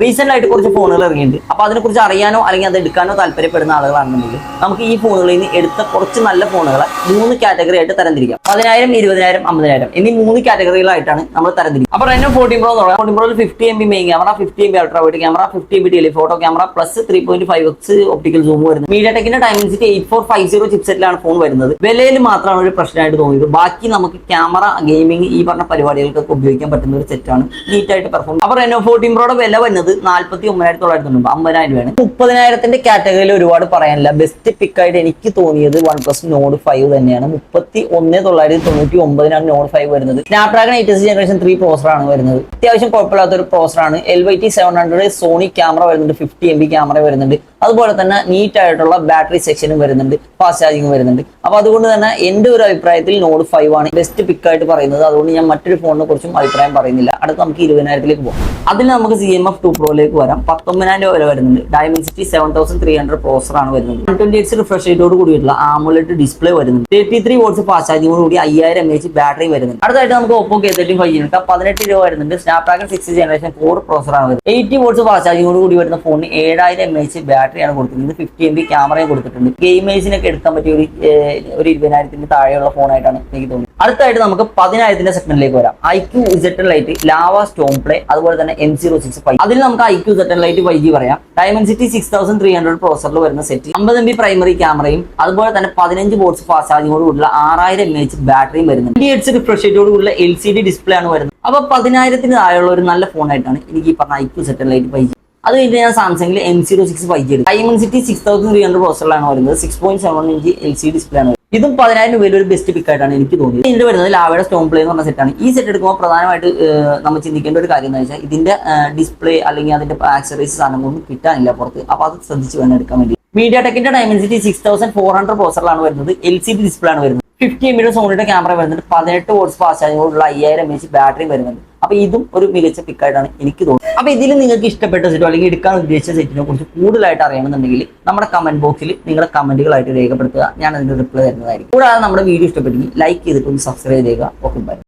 Recent ആയിട്ട് കുറച്ച് ഫോണുകൾ ഇറങ്ങിയിട്ടുണ്ട്. അപ്പൊ അതിനെക്കുറിച്ച് അറിയാനോ അല്ലെങ്കിൽ അത് എടുക്കാനോ താല്പര്യപ്പെടുന്ന ആളുകളാണെന്നുണ്ടെങ്കിൽ നമുക്ക് ഈ ഫോണുകളിൽ നിന്ന് എടുത്ത കുറച്ച് നല്ല ഫോണുകളെ മൂന്ന് കാറ്റഗറി ആയിട്ട് തരംതിരിക്കാം. പതിനായിരം ഇരുപതിനായിരം അമ്പതിനായിരം എന്നീ മൂന്ന് കാറ്റഗറികളായിട്ടാണ് നമ്മൾ തരംതിരിക്കുക അപ്പൊ റെനോ ഫോർട്ടീൻ പ്രോ എന്ന് fourteen പ്രോയിൽ fifty M B main camera fifty M B ultra wide camera fifty M B telephoto camera plus three point five X optical zoom വരുന്നത്. Media ടെക്കിന്റെ Dimensity eight four five zero ചിപ്സെറ്റിലാണ് phone വരുന്നത്. വിലയിൽ മാത്രമാണ് ഒരു പ്രശ്നമായിട്ട് തോന്നിയത്. ബാക്കി നമുക്ക് camera gaming ഈ പറഞ്ഞ പരിപാടികൾക്കൊക്കെ ഉപയോഗിക്കാൻ പറ്റുന്ന ഒരു സെറ്റാണ് നീറ്റായിട്ട് പെർഫോം അപ്പൊ റെനോ ഫോർട്ടീൻ പ്രോയുടെ വില വരുന്നത് നാല്പത്തി ഒമ്പതിനായിരത്തി തൊള്ളായിരത്തി തൊണ്ണൂറ് അമ്പതിനായിരം രൂപയാണ്. മുപ്പതിനായിരത്തിന്റെ കാറ്റഗറിയിൽ ഒരുപാട് പറയാനില്ല. ബെസ്റ്റ് പിക്കായിട്ട് എനിക്ക് തോന്നിയത് വൺ പ്ലസ് നോഡ് ഫൈവ് തന്നെയാണ്. മുപ്പത്തി ഒന്ന് തൊള്ളായിരത്തി തൊണ്ണൂറ്റി ഒമ്പതിനാണ് നോഡ് ഫൈവ് വരുന്നത് സ്നാപ്ഡ്രാഗൺ എയ്റ്റ് ജനറേഷൻ ത്രീ ആണ് വരുന്നത്. അത്യാവശ്യം കുഴപ്പമില്ലാത്ത ഒരു പ്രോസറാണ് L Y T seven hundred Sony camera വരുന്നുണ്ട്. ഫിഫ്റ്റി എം ബി ക്യാമറ വരുന്നുണ്ട്. അതുപോലെ തന്നെ നീറ്റ് ആയിട്ടുള്ള ബാറ്ററി സെക്ഷനും വരുന്നുണ്ട് ഫാസ്റ്റ് ചാർജിങ് വരുന്നുണ്ട്. അപ്പൊ അതുകൊണ്ട് തന്നെ എന്റെ ഒരു അഭിപ്രായത്തിൽ നോഡ് ഫൈവ് ആണ് ബെസ്റ്റ് പിക്ക് ആയിട്ട് പറയുന്നത്. അതുകൊണ്ട് ഞാൻ മറ്റൊരു ഫോണിനെ കുറിച്ചും അഭിപ്രായം പറയുന്നില്ല. അടുത്ത നമുക്ക് ഇരുപതിനായിരത്തിലേക്ക് പോകാം. അതിൽ നമുക്ക് സി എം എഫ് ടു പ്രോയിലേക്ക് വരാം. പത്തൊമ്പതിനായിരം രൂപ വരെ വരുന്നുണ്ട്. Dimensity seven thousand three hundred processor ആണ് വരുന്നത്. വൺ ട്വന്റി എക്സ് റിഫ്രഷ് റേറ്റോട് കൂടിയിട്ടുള്ള ആമുലറ്റ് ഡിസ്പ്ലേ വരുന്നുണ്ട്. തേർട്ടി ത്രീ വോട്ട്സ് ഫാസ്റ്റ് ചാർജിങ്ങോട് കൂടി അയ്യായിരം എം എച്ച് ബാറ്ററി വരുന്നുണ്ട്. അടുത്തായിട്ട് നമുക്ക് ഒപ്പോ കെ തേർട്ടി ഫൈവ് എടുക്കാം. പതിനെട്ട് രൂപ വരുന്നുണ്ട്. Snapdragon six generation four processor ആണ് വരുന്നത്. എയ്റ്റി വോട്ട്സ് ഫാസ്റ്റ് ചാർജിങ്ങോട് കൂടി വരുന്ന ഫോണിന് ഏഴായിരം എം എച്ച് ബാറ്ററിയാണ് കൊടുത്തിട്ടുണ്ട് ഫിഫ്റ്റി എം ബി ക്യാമറയും കൊടുത്തിട്ടുണ്ട്. ഗെയിമേഴ്സിനൊക്കെ എടുക്കാൻ പറ്റിയ ഒരു ഒരു ഇരുപതിനായിരത്തിന്റെ താഴെയുള്ള ഫോണായിട്ടാണ് എനിക്ക് തോന്നുന്നത്. അടുത്തായിട്ട് നമുക്ക് പതിനായിരത്തിന്റെ സെഗ്മെന്റിലേക്ക് വരാം. IQOO Z ten lite Lava Storm Play അതുപോലെ തന്നെ എം സീറോ സിക്സ് ഫൈവ് അതിൽ നമുക്ക് iQOO Z ten lite five G പറയാം. Dimensity six thousand three hundred പ്രോസറിൽ വരുന്ന സെറ്റ് അമ്പത് എം ബി പ്രൈമറി ക്യാമറയും അതുപോലെ തന്നെ പതിനഞ്ച് ബോട്ട്സ് ഫാസ്റ്റ് ചാർജിങ്ങോട് കൂടിയുള്ള ആറായിരം എം എച്ച് ബാറ്ററിയും വരുന്നുണ്ട്. ഡി എച്ച് റിഫ്രഷ് റേറ്റോട് കൂടിയുള്ള എൽ സി ഡി ഡിസ്പ്ലേ ആണ് വരുന്നത്. അപ്പൊ പതിനായിരത്തിന് താഴെയുള്ള ഒരു നല്ല ഫോണായിട്ടാണ് എനിക്ക് ഈ പറഞ്ഞ iQOO Z ten lite G അത് കഴിഞ്ഞ് ഞാൻ സാംസങ്ങിൽ M zero six five G എടുത്തു Dimensity six thousand three hundred പ്രോസറിലാണ് വരുന്നത്. Six point seven inch L C display ആണ്. ഇതും പതിനായിരം രൂപയിൽ ഒരു ബെസ്റ്റ് പിക്ക് ആയിട്ടാണ് എനിക്ക് തോന്നിയത്. ഇതിന്റെ വരുന്നത് ലാവയുടെ സ്റ്റോൺ പ്ലേ എന്ന് പറഞ്ഞ സെറ്റാണ് ഈ സെറ്റ് എടുക്കുമ്പോൾ പ്രധാനമായിട്ട് നമ്മൾ ചിന്തിക്കേണ്ട ഒരു കാര്യം എന്ന് വെച്ചാൽ ഇതിന്റെ ഡിസ്പ്ലേ അല്ലെങ്കിൽ അതിന്റെ ആക്സറൈസ് സാധനം കൊണ്ട് കിട്ടാനില്ല പുറത്ത്. അപ്പൊ അത് ശ്രദ്ധിച്ച് വേണം എടുക്കാൻ വേണ്ടി. Media ടെക്കിന്റെ Dimensity six thousand four hundred പ്രോസറിലാണ് വരുന്നത്. എൽ സി ഡി ഡിസ്പ്ലേ ആണ് വരുന്നത്. ഫിഫ്റ്റി എം ബിയുടെ സോണിയുടെ ക്യാമറ വരുന്നുണ്ട്. പതിനെട്ട് വോട്ട്സ് പാസ് ചാർജിങ്ങോടുള്ള അയ്യായിരം എം എച്ച് ബാറ്ററി വരുന്നുണ്ട്. അപ്പൊ ഇതും ഒരു മികച്ച പിക്കായിട്ടാണ് എനിക്ക് തോന്നുന്നത്. അപ്പൊ ഇതിൽ നിങ്ങൾക്ക് ഇഷ്ടപ്പെട്ട സെറ്റോ അല്ലെങ്കിൽ എടുക്കാൻ ഉദ്ദേശിച്ച സെറ്റിനെ കുറിച്ച് കൂടുതലായിട്ട് അറിയണമെന്നുണ്ടെങ്കിൽ നമ്മുടെ കമന്റ് ബോക്സിൽ നിങ്ങളുടെ കമന്റുകളായിട്ട് രേഖപ്പെടുത്തുക. ഞാൻ അതിന്റെ റിപ്ലൈ തരുന്നതായിരിക്കും. കൂടാതെ നമ്മുടെ വീഡിയോ ഇഷ്ടപ്പെട്ടെങ്കിൽ ലൈക്ക് ചെയ്തിട്ട് ഒന്ന് സബ്സ്ക്രൈബ് ചെയ്യുക. Okay by